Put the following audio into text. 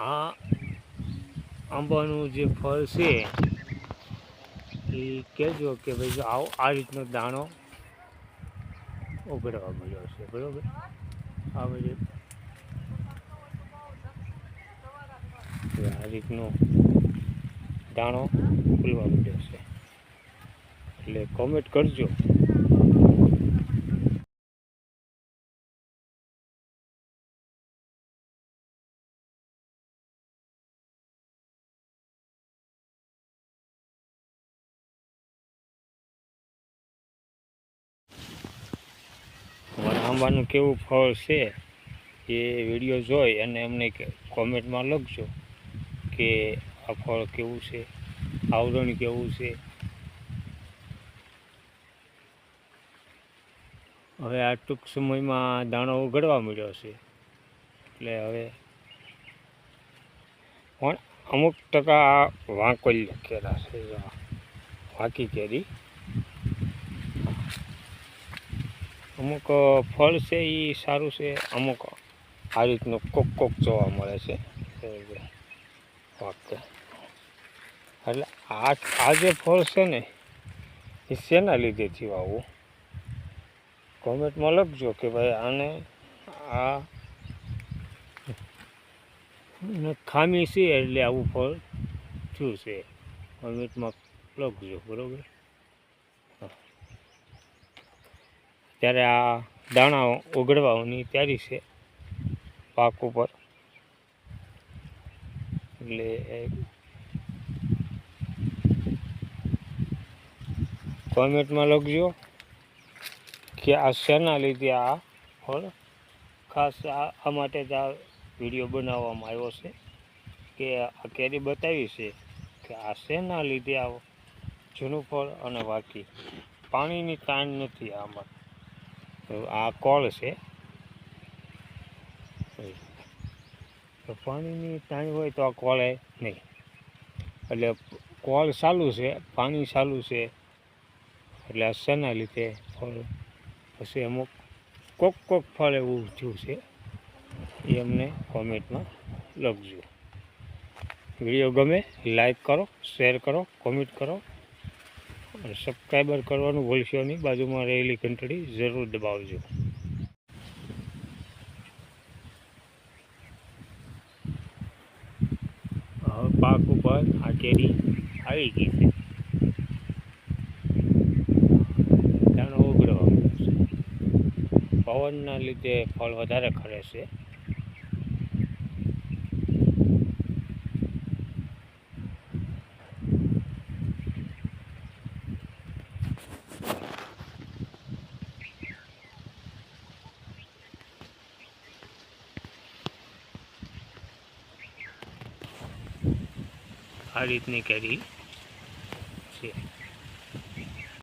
આ આંબાનું જે ફળ છે, એ કહેજો કે ભાઈ જો આવો, આ રીતનો દાણો ઉઘડવા મળ્યો છે, બરાબર? આ બધી. આ રીતનો દાણો ખુલવા મળ્યો છે. એટલે કોમેન્ટ કરજો. આંબાનું કેવું ફળ છે એ વીડિયો જોઈ અને અમને કોમેન્ટમાં લખજો કે આ ફળ કેવું છે, આવરણ કેવું છે. હવે આ ટૂંક સમયમાં દાણો ઉઘડવા મળ્યો છે. એટલે હવે પણ અમુક ટકા વાંકોલ લખેલા છે, વાંકી કેરી. અમુક ફળ છે એ સારું છે, અમુક આ રીતનું કોક કોક જોવા મળે છે. ઓકે એટલે આ આ જે ફળ છે ને એ શેના લીધે થયું આવું? કોમેન્ટમાં લખજો કે ભાઈ આને આ ખામી છે એટલે આવું ફળ થયું છે. કોમેન્ટમાં લખજો, બરાબર? ત્યારે આ દાણા ઉગડવાની તૈયારી છે પાક ઉપર. એટલે કોમેન્ટમાં લખજો કે આ શેના લીધે આ ફળ? ખાસ આ આ માટે જ આ વીડિયો બનાવવામાં આવ્યો છે કે આ કેરી બતાવી છે કે આ શેના લીધે આ જૂનું ફળ અને વાકી પાણીની તાણ નથી આમાં. આ કોળ છે. તો પાણીની તાણ હોય તો આ કોળે નહીં. એટલે કોળ ચાલુ છે, પાણી ચાલુ છે. એટલે આ શેના લીધે ફળ પછી અમુક કોક કોક ફળ એવું થયું છે. એ અમને કોમેન્ટમાં લખજો. વીડિયો ગમે, લાઈક કરો, શેર કરો, કોમેન્ટ કરો. અને સબસ્ક્રાઈબર કરવાનું ભૂલશો નહીં. બાજુમાં રહેલી ઘંટડી જરૂર દબાવજો. હવે પાક ઉપર આ કેરી આવી ગઈ છે. પવનના લીધે ફળ વધારે ખરે છે. આ રીતની કેરી છે.